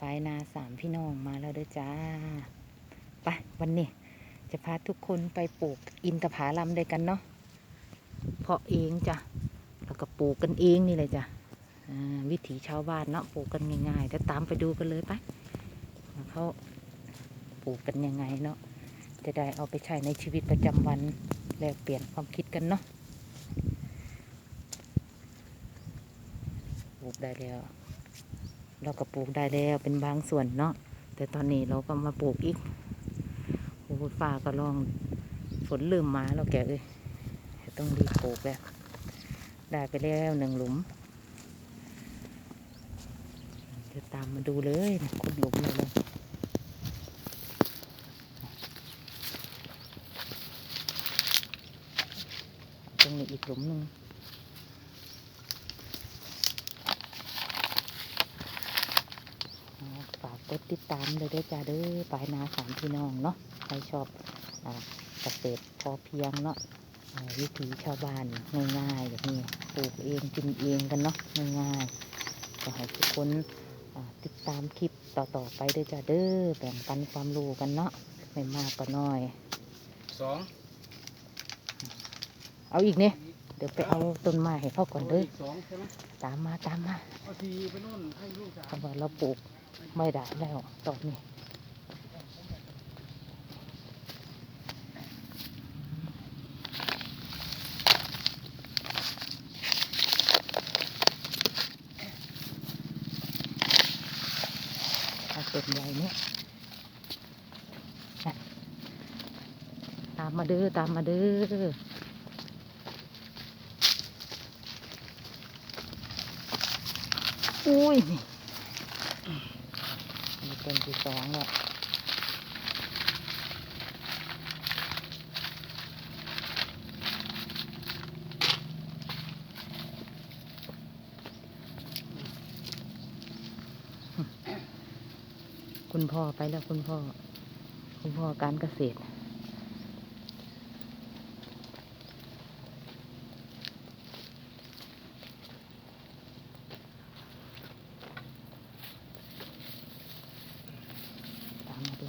ปลายนาสามพี่น้องมาแล้วเด้อจ้าไปวันนี้จะพาทุกคนไปปลูกอินทผลัมด้วยกันเนาะเพาะเองจ้ะแล้วก็ปลูกกันเองนี่เลยจ้ะอ่าวิถีชาวบ้านเนาะปลูกกันง่ายๆเดี๋ยวตามไปดูกันเลยไปเขาปลูกกันยังไงเนาะจะได้เอาไปใช้ในชีวิตประจำวันแลกเปลี่ยนความคิดกันเนาะปลูกได้แล้ว เราก็ปลูกได้แล้วเป็นบางส่วนเนาะแต่ตอนนี้เราก็มาปลูกอีกโอ้ฟ้าก็ลองฝนลืมมาเราแกเอ้ยต้องรีบปลูกแล้วได้ไปแล้วหนึ่งหลุมเดี๋ยวตามมาดูเลยขุดหลุมเลยเลยตรงนี้อีกหลุมหนึ่งอ๋อฝา กกดติดตามเลยด้วยจ้าเด้อปลายนาสามพี่น้องเนาะใครชอบอาเกษตรพอเพียงเนาะอ่าวิถีชาวบ้านง่ายๆแบบนี้ปลูกเองกินเองกันเนาะง่ายๆก็ให้ทุกคนอ่าติดตามคลิปต่อๆไปด้วยจ้าเด้อแบ่งปันความรู้กันเนาะไม่มากก็น้อยสองเอาอีกเนี่ยเดี๋ยวไปเอาต้นไม้ให้เขาก่อนเด้ออีสองใช่ไหมตามมาตามมาเอาทีไปนู่นให้ลูกสาวเพราะว่าเราปลูก ไม่ได้แล้วตอนนี้ต้นใหญ่เนี่ยตามมาเด้อตามมาเด้ออุ้ยนี่ ต้นที่สองแล้วคุณพ่อไปแล้วคุณพ่อ คุณพ่อการเกษตร ตามมาดู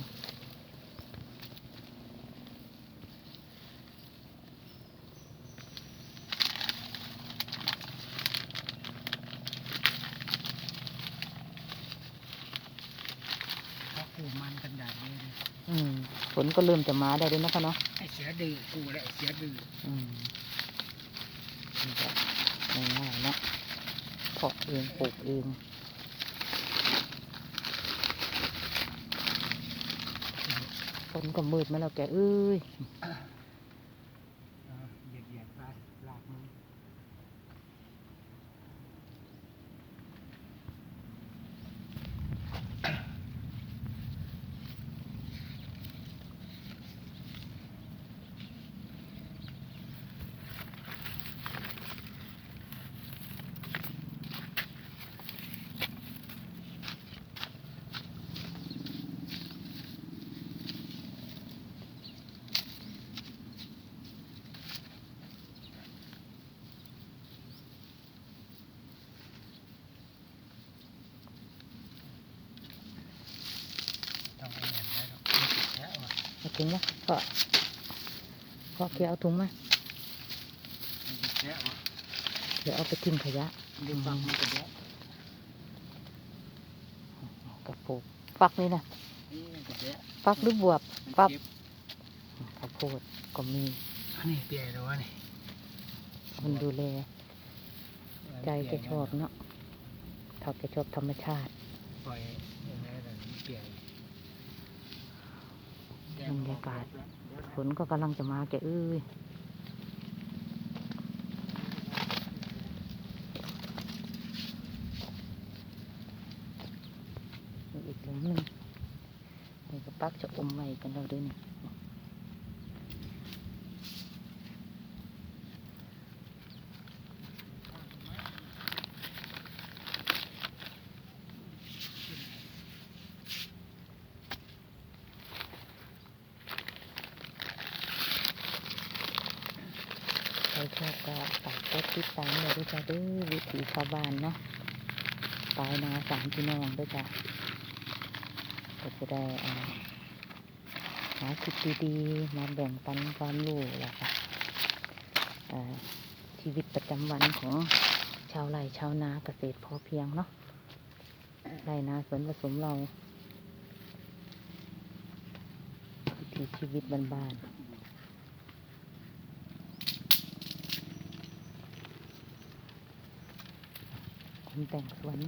เขาขู่มันกันใหญ่เลยนะ อื มฝนก็เริ่มจะมาได้ด้วยนะคะเนาะไอเสือดื้อกูและไอเสือดื้ออืมนี่ก็ง่ายๆนะเพาะเองปลูกเองฝนก็มืดมาแล้วแกเอ้ย เอาเหยียดเหยียดไปลากมันต้องเอาแหน่ไว้หรอกไม่ติดแท้ว่ะ เอา ถุงมาก็ก็เคียเอาถุงมาไม่ติดแท้ว่ะเดี๋ยวเอาไปทิ้งขยะดึงฟังมันก็เดี๋ยวกระปุกฟักนี่นะนี่มันก็เดี๋ยวฟักหรือบวบมันฟักเจ็บข้าวโพดก็มีอันนี้เปียแล้ววะนี่คนดูแลใจแกชอบเนาะถ้าแกชอบธรรมชาติปล่อยอย่างไรแต่เปีย บรรยากาศฝนก็กำลังจะมาแกเอ้ยอีกหลุมหนึ่งนี่ก็ปักจะอมไว้กันเราด้วยนี่ รชอบก็ฝากกดติดตามเลยด้วยจ้าด้อวิถีชาวบ้านเนาะปลายนาสามพี่น้องด้วยจ้ะก็จะได้หาคลิปดีๆมาแบ่งปันความรู้แล้วก็อ่าชีวิตประจำวันของชาวไร่ชาวนาเกษตรพอเพียงเนาะไร่นาสวนผสมเราวิถีชีวิตบ้านๆ คนแต่งสวน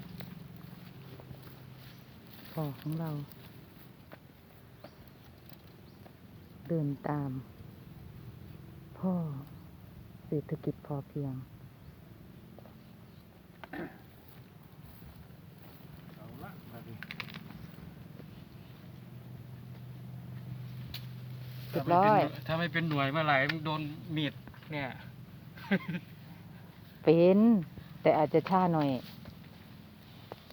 พ่อของเรา เดินตาม พ่อเศรษฐกิจพอเพียงเอาละมาดิเรียบร้อย ถ้าไม่เป็นหน่วยเมื่อไหร่มึงโดนมีดเนี่ย เป็น แต่อาจจะช้าหน่อย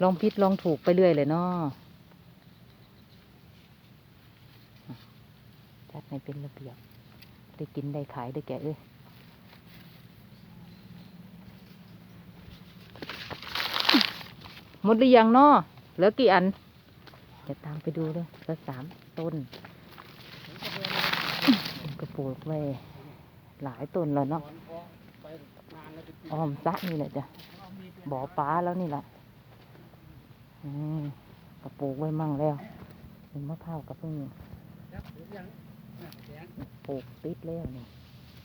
ลองผิดลองถูกไปเรื่อยเลยเนาะจัดให้เป็นระเบียบ ได้กินได้ขายได้แกะเอ้ยหมดหรือยังเนาะเหลือกี่อันเดี๋ยวตามไปดูเลยเหลือสามต้นกระปูกไว้หลายต้นแล้วเนาะ อ้อมซะนี่แหละจ้ะบ่อปลาแล้วนี่แหละอืมกระปลูกไว้มั่งแล้วเป็นมะพร้าวกับเพิ่งปลูกติดแล้วนี่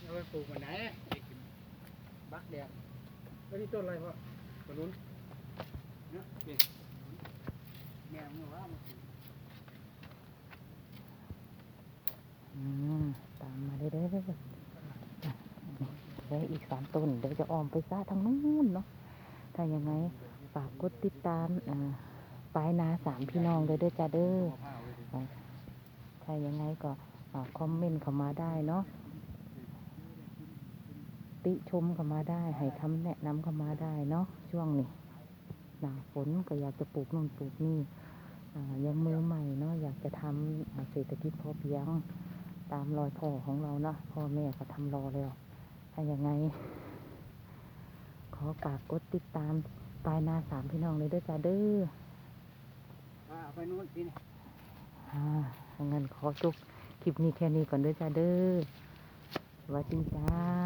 เอาไปปลูกวันไหนบักแดงแล้วนี่ต้นอะไรพ่อต้นนู้นเนี่ยนี่แม่มึงว่ามันอืมตามมาได้เด้อจ้ะเหลืออีกสาม ต้น เดี๋ยวจะอ้อมไปซะทางนู้นเนาะถ้ายังไงฝากกดติดตามอ่าปลายนาสามพี่น้องเลยเด้อจ้าเด้อถ้ายังไงก็คอมเมนต์เข้ามาได้เนาะติชมเข้ามาได้ ให้คำแนะนำเข้ามาได้เนาะช่วงนี้หนาฝนก็อยากจะปลูกนู่นปลูกนี่อ่ายังมือใหม่เนาะอยากจะทำเศรษฐกิจพอเพียงตามรอยพ่อของเราเนาะพ่อแม่ก็ทำรอแล้วถ้ายังไง อฝากกดติดตามปลายนาสามพี่น้องเลยเด้อจ้าเด้ออ่าเอาไปนู้นทีนี่อ่างั้นขอจบคลิปนี้แค่นี้ก่อนเด้อจ้าเด้อสวัสดีจ้า